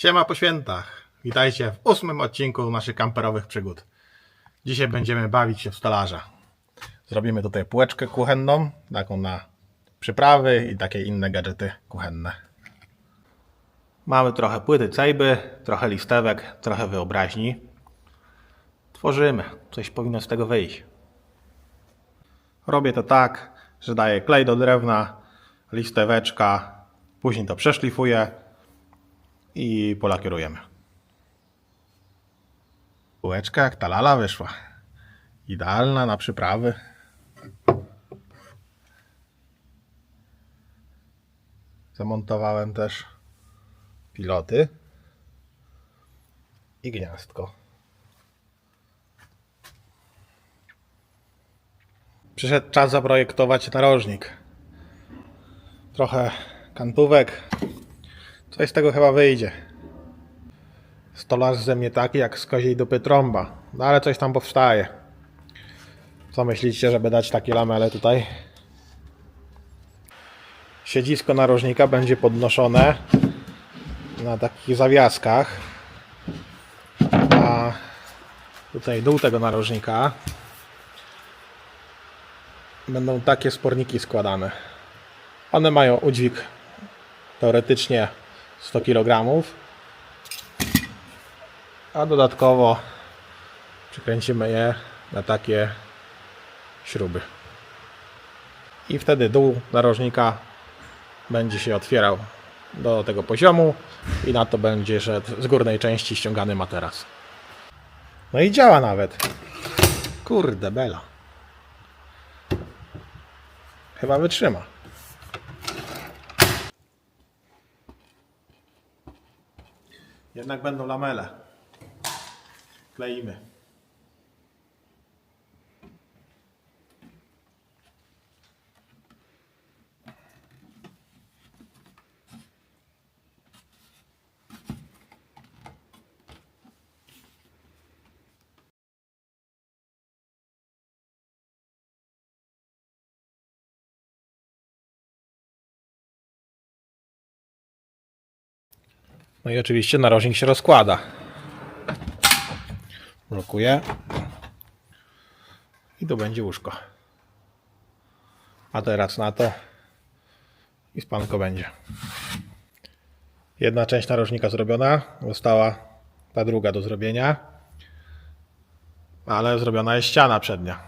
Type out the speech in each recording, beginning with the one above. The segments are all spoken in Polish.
Siema po świętach. Witajcie w ósmym odcinku naszych kamperowych przygód. Dzisiaj będziemy bawić się w stolarza. Zrobimy tutaj półeczkę kuchenną, taką na przyprawy i takie inne gadżety kuchenne. Mamy trochę płyty cejby, trochę listewek, trochę wyobraźni. Tworzymy. Coś powinno z tego wyjść. Robię to tak, że daję klej do drewna, listeweczka, później to przeszlifuję i polakierujemy. Półeczka jak ta lala wyszła. Idealna na przyprawy. Zamontowałem też piloty i gniazdko. Przyszedł czas zaprojektować narożnik. Trochę kantówek. Coś z tego chyba wyjdzie. Stolarz ze mnie taki jak z koziej dupy trąba. No ale coś tam powstaje. Co myślicie, żeby dać takie lamele tutaj? Siedzisko narożnika będzie podnoszone na takich zawiaskach. A tutaj dół tego narożnika będą takie sporniki składane. One mają udźwig teoretycznie 100 kg, a dodatkowo przykręcimy je na takie śruby. I wtedy dół narożnika będzie się otwierał do tego poziomu i na to będzie szedł z górnej części ściągany materac. No i działa nawet. Kurde bela. Chyba wytrzyma. Jednak będą lamele. Kleimy. No i oczywiście narożnik się rozkłada. Blokuje. I tu będzie łóżko. A teraz na to. I spanko będzie. Jedna część narożnika zrobiona. Została ta druga do zrobienia. Ale zrobiona jest ściana przednia.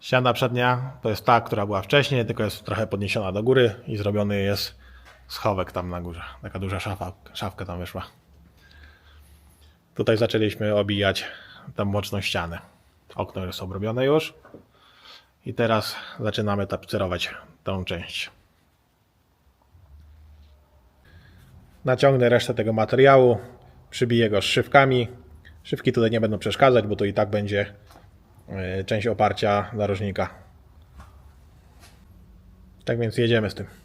Ściana przednia to jest ta, która była wcześniej, tylko jest trochę podniesiona do góry i zrobiony jest schowek tam na górze. Taka duża szafa, szafka tam wyszła. Tutaj zaczęliśmy obijać tam boczną ścianę. Okno jest obrobione już. I teraz zaczynamy tapicerować tą część. Naciągnę resztę tego materiału, przybiję go szywkami. Szywki tutaj nie będą przeszkadzać, bo to i tak będzie e, część oparcia narożnika. Tak więc jedziemy z tym.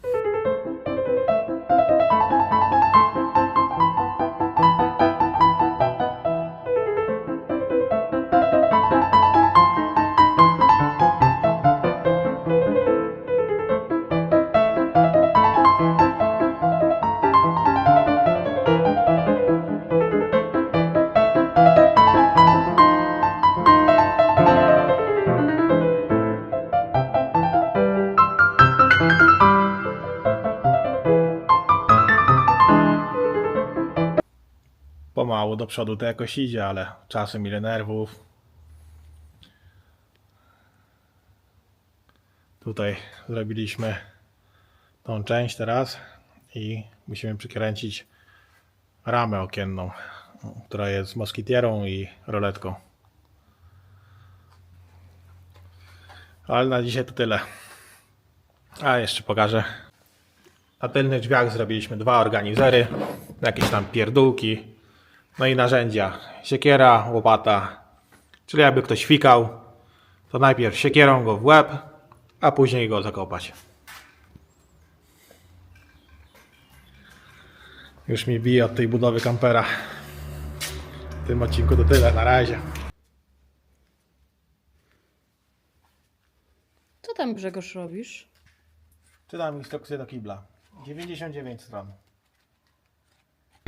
Pomału do przodu to jakoś idzie, ale czasem ile nerwów. Tutaj zrobiliśmy tą część teraz i musimy przykręcić ramę okienną, która jest moskitierą i roletką. Ale na dzisiaj to tyle. A jeszcze pokażę. Na tylnych drzwiach zrobiliśmy dwa organizery, jakieś tam pierdółki, no i narzędzia. Siekiera, łopata. Czyli jakby ktoś fikał, to najpierw siekierą go w łeb, a później go zakopać. Już mi bije od tej budowy kampera. W tym odcinku to tyle, na razie. Co tam Grzegorz robisz? Czytam instrukcję do kibla. 99 stron.